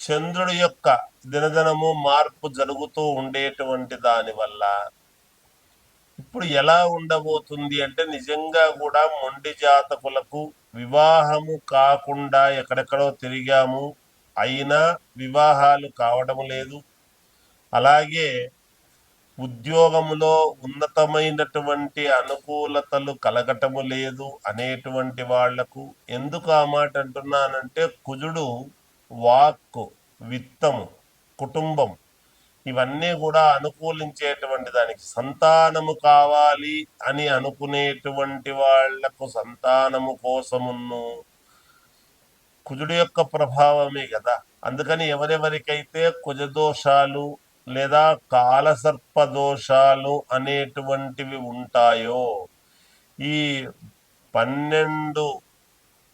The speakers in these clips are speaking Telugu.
చంద్రుడి యొక్క దినదినము మార్పు జరుగుతూ ఉండేటువంటి దాని వల్ల ఇప్పుడు ఎలా ఉండబోతుంది అంటే నిజంగా కూడా మొండి జాతకులకు వివాహము కాకుండా ఎక్కడెక్కడో తిరిగాము అయినా వివాహాలు కావడం లేదు. అలాగే ఉద్యోగములో ఉన్నతమైనటువంటి అనుకూలతలు కలగటము లేదు అనేటువంటి వాళ్ళకు ఎందుకు ఆ మాట అంటున్నానంటే కుజుడు వాక్కు విత్తము కుటుంబం ఇవన్నీ కూడా అనుకూలించేటువంటి దానికి సంతానము కావాలి అని అనుకునేటువంటి వాళ్ళకు సంతానము కోసమును కుజుడు యొక్క ప్రభావమే కదా అందుకని ఎవరెవరికైతే కుజదోషాలు లేదా కాలసర్ప దోషాలు అనేటువంటివి ఉంటాయో ఈ పన్నెండు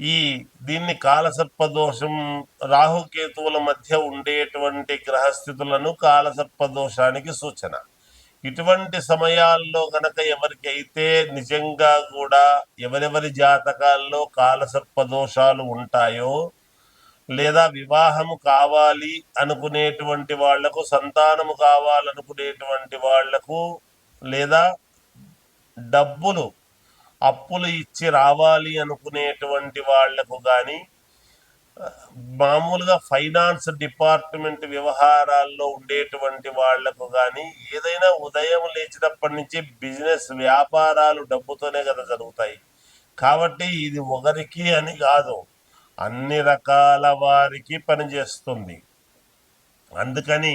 ఈ దీన్ని కాలసర్పదోషం రాహుకేతువుల మధ్య ఉండేటువంటి గ్రహస్థితులను కాలసర్పదోషానికి సూచన. ఇటువంటి సమయాల్లో గనక ఎవరికైతే నిజంగా కూడా ఎవరెవరి జాతకాల్లో కాలసర్పదోషాలు ఉంటాయో లేదా వివాహము కావాలి అనుకునేటువంటి వాళ్ళకు సంతానము కావాలనుకునేటువంటి వాళ్ళకు లేదా డబ్బులు అప్పులు ఇచ్చి రావాలి అనుకునేటువంటి వాళ్ళకు కానీ మామూలుగా ఫైనాన్స్ డిపార్ట్మెంట్ వ్యవహారాల్లో ఉండేటువంటి వాళ్ళకు కానీ ఏదైనా ఉదయం లేచినప్పటి నుంచి బిజినెస్ వ్యాపారాలు డబ్బుతోనే కదా జరుగుతాయి. కాబట్టి ఇది ఒకరికి అని కాదు అన్ని రకాల వారికి పనిచేస్తుంది. అందుకని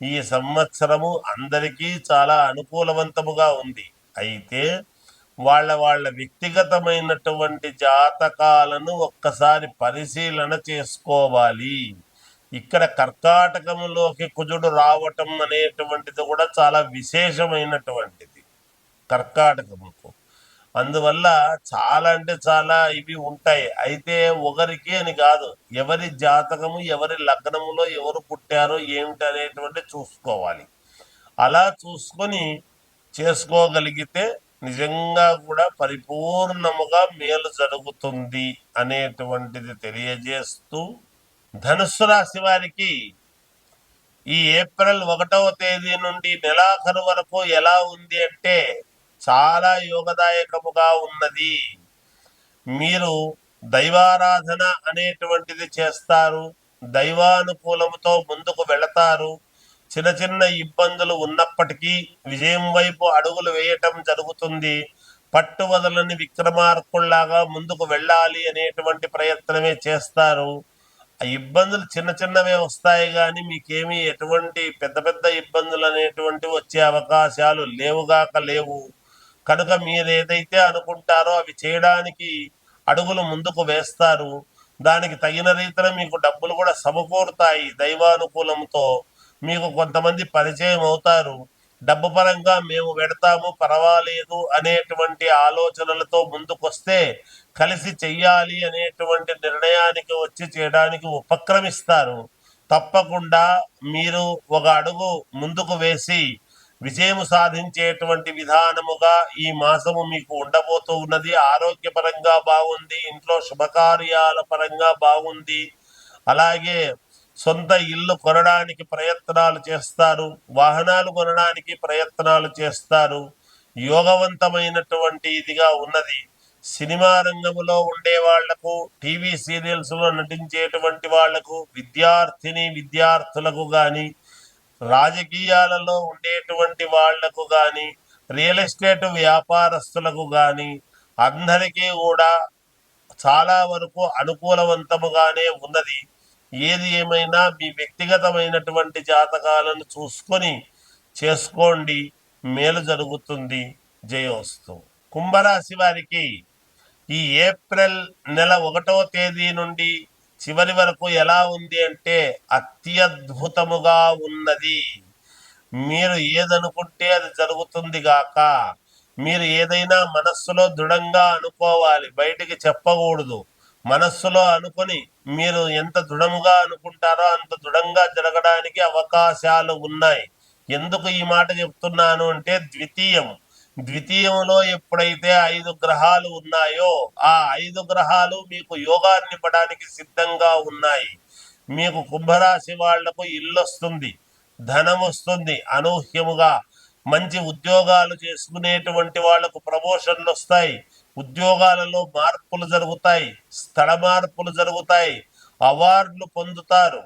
ఈ సంవత్సరము అందరికీ చాలా అనుకూలవంతముగా ఉంది. అయితే వాళ్ళ వాళ్ళ వ్యక్తిగతమైనటువంటి జాతకాలను ఒక్కసారి పరిశీలన చేసుకోవాలి. ఇక్కడ కర్కాటకంలోకి కుజుడు రావటం అనేటువంటిది కూడా చాలా విశేషమైనటువంటిది. కర్కాటకముకు. అందువల్ల చాలా అంటే చాలా ఇవి ఉంటాయి. అయితే ఒకరికి అని కాదు ఎవరి జాతకము ఎవరి లగ్నములో ఎవరు పుట్టారో ఏమిటి అనేటువంటి చూసుకోవాలి. అలా చూసుకొని చేసుకోగలిగితే నిజంగా కూడా పరిపూర్ణముగా మేలు జరుగుతుంది అనేటువంటిది తెలియజేస్తూ ధనుస్సు రాశి వారికి ఈ ఏప్రిల్ ఒకటవ తేదీ నుండి నెలాఖరు వరకు ఎలా ఉంది అంటే చాలా యోగదాయకముగా ఉన్నది. మీరు దైవారాధన అనేటువంటిది చేస్తారు. దైవానుకూలముతో ముందుకు వెళతారు. చిన్న చిన్న ఇబ్బందులు ఉన్నప్పటికీ విజయం వైపు అడుగులు వేయటం జరుగుతుంది. పట్టు వదలని విక్రమార్కుల్లాగా ముందుకు వెళ్ళాలి అనేటువంటి ప్రయత్నమే చేస్తారు. ఆ ఇబ్బందులు చిన్న చిన్నవే వస్తాయి కానీ మీకేమీ ఎటువంటి పెద్ద పెద్ద ఇబ్బందులు అనేటువంటి వచ్చే అవకాశాలు లేవుగాక లేవు. కనుక మీరు ఏదైతే అనుకుంటారో అవి చేయడానికి అడుగులు ముందుకు వేస్తారు. దానికి తగిన రీతిలో మీకు డబ్బులు కూడా సమకూరుతాయి. దైవానుకూలంతో మీకు కొంతమంది పరిచయం అవుతారు. డబ్బు పరంగా మేము పెడతాము పర్వాలేదు అనేటువంటి ఆలోచనలతో ముందుకొస్తే కలిసి చెయ్యాలి అనేటువంటి నిర్ణయానికి వచ్చి చేయడానికి ఉపక్రమిస్తారు. తప్పకుండా మీరు ఒక అడుగు ముందుకు వేసి విజయం సాధించేటువంటి విధానముగా ఈ మాసము మీకు ఉండబోతూ ఉన్నది. ఆరోగ్యపరంగా బాగుంది ఇంట్లో శుభకార్యాల పరంగా బాగుంది. అలాగే సొంత ఇల్లు కొనడానికి ప్రయత్నాలు చేస్తారు వాహనాలు కొనడానికి ప్రయత్నాలు చేస్తారు. యోగవంతమైనటువంటి ఇదిగా ఉన్నది. సినిమా రంగంలో ఉండే వాళ్ళకు టీవీ సీరియల్స్లో నటించేటువంటి వాళ్ళకు విద్యార్థిని విద్యార్థులకు కానీ రాజకీయాలలో ఉండేటువంటి వాళ్ళకు గాని రియల్ ఎస్టేట్ వ్యాపారస్తులకు గాని అందరికీ కూడా చాలా వరకు అనుకూలవంతముగానే ఉన్నది. ఏది ఏమైనా మీ వ్యక్తిగతమైనటువంటి జాతకాలను చూసుకొని చేసుకోండి. మేలు జరుగుతుంది. జయోస్తు కుంభరాశి వారికి ఈ ఏప్రిల్ నెల ఒకటవ తేదీ నుండి చివరి వరకు ఎలా ఉంది అంటే అత్యద్భుతముగా ఉన్నది. మీరు ఏదనుకుంటే అది జరుగుతుంది గాక మీరు ఏదైనా మనస్సులో దృఢంగా అనుకోవాలి బయటికి చెప్పకూడదు. మనస్సులో అనుకొని మీరు ఎంత దృఢముగా అనుకుంటారో అంత దృఢంగా జరగడానికి అవకాశాలు ఉన్నాయి. ఎందుకు ఈ మాట చెప్తున్నాను అంటే ద్వితీయం. ద్వితీయంలో ఎప్పుడైతే ఐదు గ్రహాలు ఉన్నాయో ఆ ఐదు గ్రహాలు మీకు యోగాన్ని ఇవ్వడానికి సిద్ధంగా ఉన్నాయి. మీకు కుంభరాశి వాళ్ళకు ఇల్లు వస్తుంది ధనం వస్తుంది అనూహ్యముగా మంచి ఉద్యోగాలు చేసుకునేటువంటి వాళ్ళకు ప్రమోషన్లు వస్తాయి ఉద్యోగాలలో మార్పులు జరుగుతాయి స్థల మార్పులు జరుగుతాయి అవార్డులు పొందుతారు.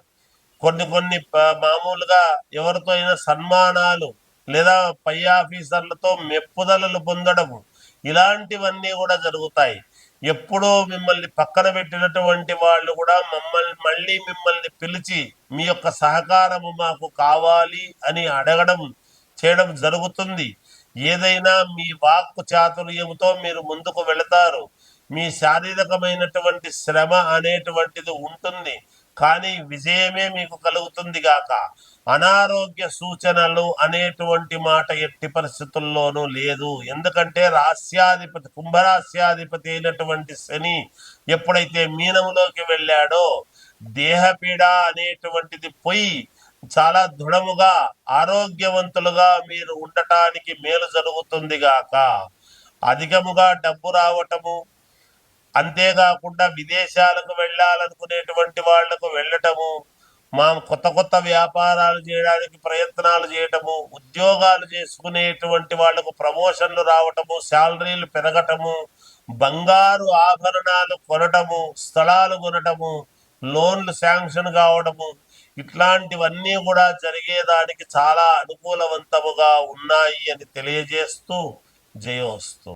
కొన్ని కొన్ని మామూలుగా ఎవరితో అయినా సన్మానాలు లేదా పై ఆఫీసర్లతో మెప్పుదలలు పొందడము. ఇలాంటివన్నీ కూడా జరుగుతాయి. ఎప్పుడో మిమ్మల్ని పక్కన పెట్టినటువంటి వాళ్ళు కూడా మమ్మల్ని మళ్ళీ మిమ్మల్ని పిలిచి మీ యొక్క సహకారము మాకు కావాలి అని అడగడం చేయడం జరుగుతుంది. ఏదైనా మీ వాక్కు చాతుర్యముతో మీరు ముందుకు వెళతారు. మీ శారీరకమైనటువంటి శ్రమ అనేటువంటిది ఉంటుంది. కానీ విజయమే మీకు కలుగుతుంది గాక. అనారోగ్య సూచనలు అనేటువంటి మాట ఎట్టి పరిస్థితుల్లోనూ లేదు. ఎందుకంటే రాస్యాధిపతి కుంభరాస్యాధిపతి అయినటువంటి శని ఎప్పుడైతే మీనములోకి వెళ్ళాడో దేహపీడ అనేటువంటిది పోయి చాలా దృఢముగా ఆరోగ్యవంతులుగా మీరు ఉండటానికి మేలు జరుగుతుంది గాక. అధికముగా డబ్బు రావటము అంతేకాకుండా విదేశాలకు వెళ్ళాలనుకునేటువంటి వాళ్ళకు వెళ్ళటము మా కొత్త కొత్త వ్యాపారాలు చేయడానికి ప్రయత్నాలు చేయటము ఉద్యోగాలు చేసుకునేటువంటి వాళ్ళకు ప్రమోషన్లు రావటము శాలరీలు పెరగటము బంగారు ఆభరణాలు కొనటము స్థలాలు కొనటము లోన్లు శాంక్షన్ కావడము ఇట్లాంటివన్నీ కూడా జరిగేదానికి చాలా అనుకూలవంతముగా ఉన్నాయి అని తెలియజేస్తూ జయోస్తు.